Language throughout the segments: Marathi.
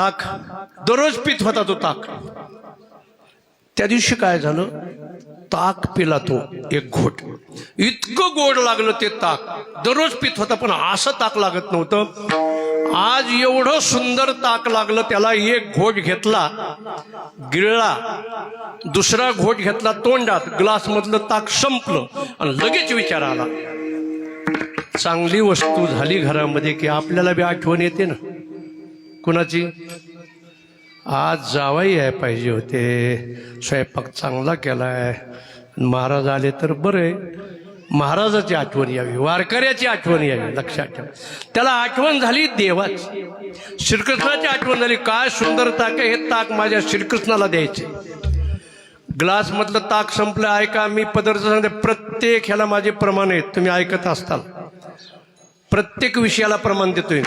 ताक दररोज पित होता तो ताक. त्या दिवशी काय झालं? ताक पिला तो एक घोट. इतकं गोड लागलं ते ताक. दररोज पित होता पण असं ताक लागत नव्हतं. आज एवढं सुंदर ताक लागलं त्याला एक घोट घेतला गिळला. दुसरा घोट घेतला तोंडात. ग्लास मधलं ताक संपलं आणि लगेच विचार आला. चांगली वस्तू झाली घरामध्ये की आपल्याला बी आठवण येते ना. कुणाची? आज जावाई आहे पाहिजे होते. स्वयंपाक चांगला केलाय. महाराज आले तर बरं. आहे महाराजाची आठवण यावी वारकऱ्याची आठवण यावी लक्षात ठेवा. त्याला आठवण झाली देवाची. श्रीकृष्णाची आठवण झाली. काय सुंदर ताक आहे हे ताक माझ्या श्रीकृष्णाला द्यायचे. ग्लास मधलं ताक संपलं ऐका मी पदार्थ सांगते. प्रत्येक ह्याला माझे प्रमाण आहेत. तुम्ही ऐकत असताल. प्रत्येक विषयाला प्रमाण देतोय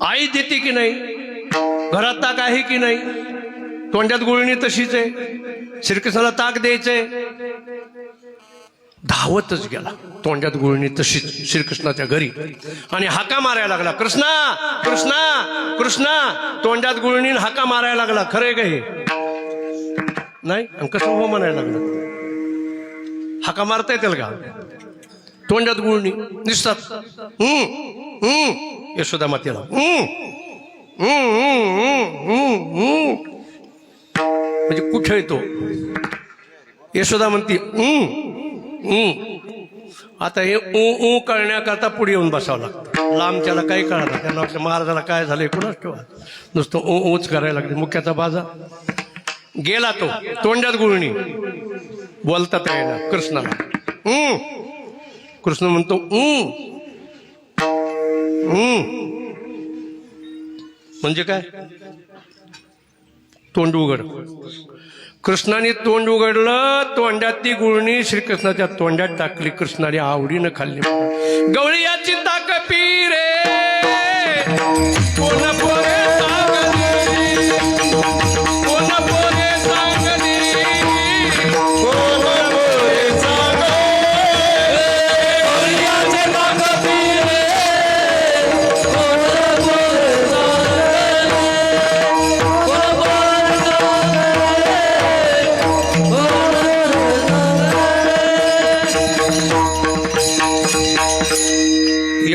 आई देते की नाही? घरात ताक आहे की नाही? तोंडात गुळणी तशीच आहे. श्रीकृष्णाला ताक द्यायचंय. धावतच गेला. तोंडात गुळणी तशीच श्रीकृष्णाच्या घरी. आणि हाका मारायला लागला. कृष्णा कृष्णा कृष्णा. तोंडात गुळणी हाका मारायला लागला. खरंय का हे? नाही. आणि कसं हो म्हणायला लागलं? हाका मारता येतील का? तोंडात गुळणी. दिसतात हम्म हम्म यशोदा मातेला हम्म हम्म, हम्म, म्हणजे कुठे येतो यशोदा म्हणती आता हे ऊ ऊ करण्याकरता पुढे येऊन बसावं लागतं. लांबच्याला काही कळलं त्यांना महाराजाला काय झालं कुणाच ठेवा नुसतं ऊ ऊच करायला लागले. मुख्याचा बाजा. गेला तो तोंडात गुळणी. बोलता येईना कृष्णाला. कृष्ण म्हणतो ऊ म्हणजे काय? तोंड उघड. कृष्णाने तोंड उघडलं तोंडात ती गुळणी श्रीकृष्णाच्या तोंडात टाकली कृष्णाने आवडीनं खाल्ली. गवळी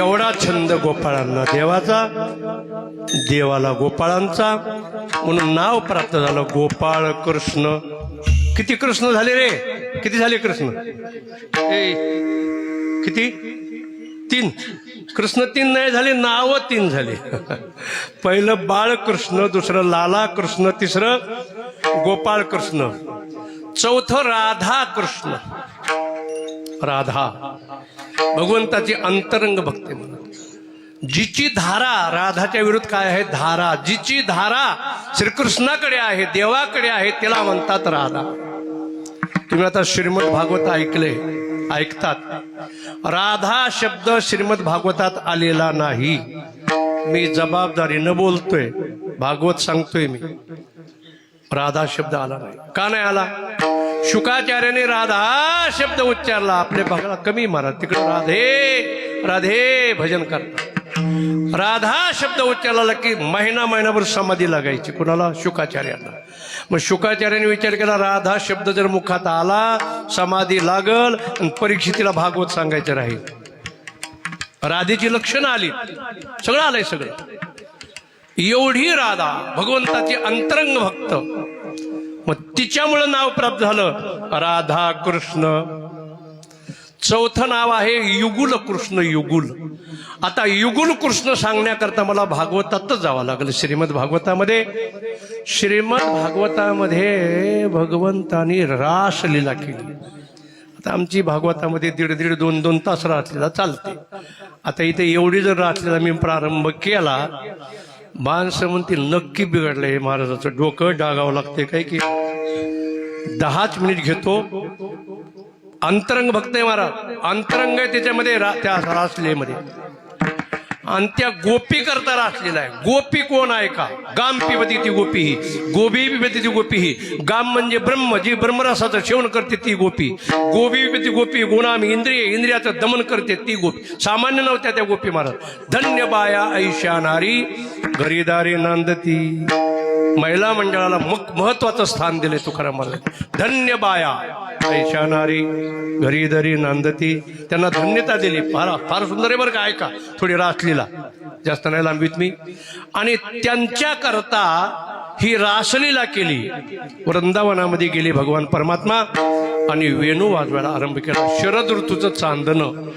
एवढा छंद गोपाळांना देवाचा देवाला गोपाळांचा. म्हणून नाव प्राप्त झालं गोपाळ कृष्ण. किती कृष्ण झाले रे? किती झाले कृष्ण? किती? तीन. कृष्ण तीन नाही झाले नाव तीन झाले. पहिलं बाळ कृष्ण दुसरं लाला कृष्ण तिसरं गोपाळ कृष्ण. चौथं राधा कृष्ण. राधा. भगवंताची अंतरंग भक्ती म्हणत जिची धारा राधाच्या विरुद्ध काय आहे? धारा. जिची धारा श्रीकृष्णाकडे आहे देवाकडे आहे त्याला म्हणतात राधा. तुम्ही आता श्रीमद भागवत ऐकले ऐकतात. राधा शब्द श्रीमद भागवतात आलेला नाही. मी जबाबदारीनं बोलतोय भागवत सांगतोय मी. राधा शब्द आला नाही. का नाही आला? शुकाचार्याने राधा शब्द उच्चारला. आपल्या भागाला कमी मारा. तिकडे राधे राधे भजन करता. राधा शब्द उच्चारला की महिना महिनाभर समाधी लागायची. कुणाला? शुकाचार्यांना मग शुकाचार्याने विचार केला राधा शब्द जर मुखात आला समाधी लागल आणि परीक्षितीला भागवत सांगायचं राहील. राधेची लक्षणं आली. सगळं आलंय सगळं. एवढी राधा भगवंताची अंतरंग भक्त. मग तिच्यामुळं नाव प्राप्त झालं राधा कृष्ण. चौथं नाव आहे युगुल कृष्ण युगुल. आता युगुल कृष्ण सांगण्याकरता मला भागवतातच जावं लागलं श्रीमद भागवतामध्ये. श्रीमद भागवतामध्ये भगवंतानी रासलीला केली. आता आमची भागवतामध्ये दीड दीड दोन दोन तास रासलीला चालते. आता इथे एवढी जर रासलीला मी प्रारंभ केला माणसं म्हणतील नक्की बिघडलं हे महाराजाचं. डोकं डागावं लागते काय की? दहाच मिनिट घेतो. अंतरंग भक्त आहे महाराज. अंतरंग आहे त्याच्यामध्ये रा- त्या रासलेमध्ये. आणि त्या गोपी करता रासलेला आहे. गोपी कोण आहे का? गाम पिबती ती गोपी ही. गोबी पिबती ती गोपी ही. गाम म्हणजे ब्रह्म. जी ब्रह्मरसाचं सेवन करते ती गोपी. गोबी पिबती गोपी गुणाम इंद्रिय इंद्रियाचं दमन करते ती गोपी. सामान्य नव्हत्या त्या गोपी महाराज. धन्य बाया ऐशा नारी. घरीदारी नांदती. महिला मंडळाला मग महत्वाचं स्थान दिले तुकाराम धन्य बाया. ऐशा घरी दरी नांदती. त्यांना धन्यता दिली. फार फार सुंदर आहे बरं का ऐका. थोडी रासलीला जास्त नाही लांबीत मी. आणि त्यांच्या करता ही रासलीला केली. वृंदावनामध्ये गेली भगवान परमात्मा आणि वेणू वाजवायला आरंभ केला. शरद ऋतूचं चांदणं.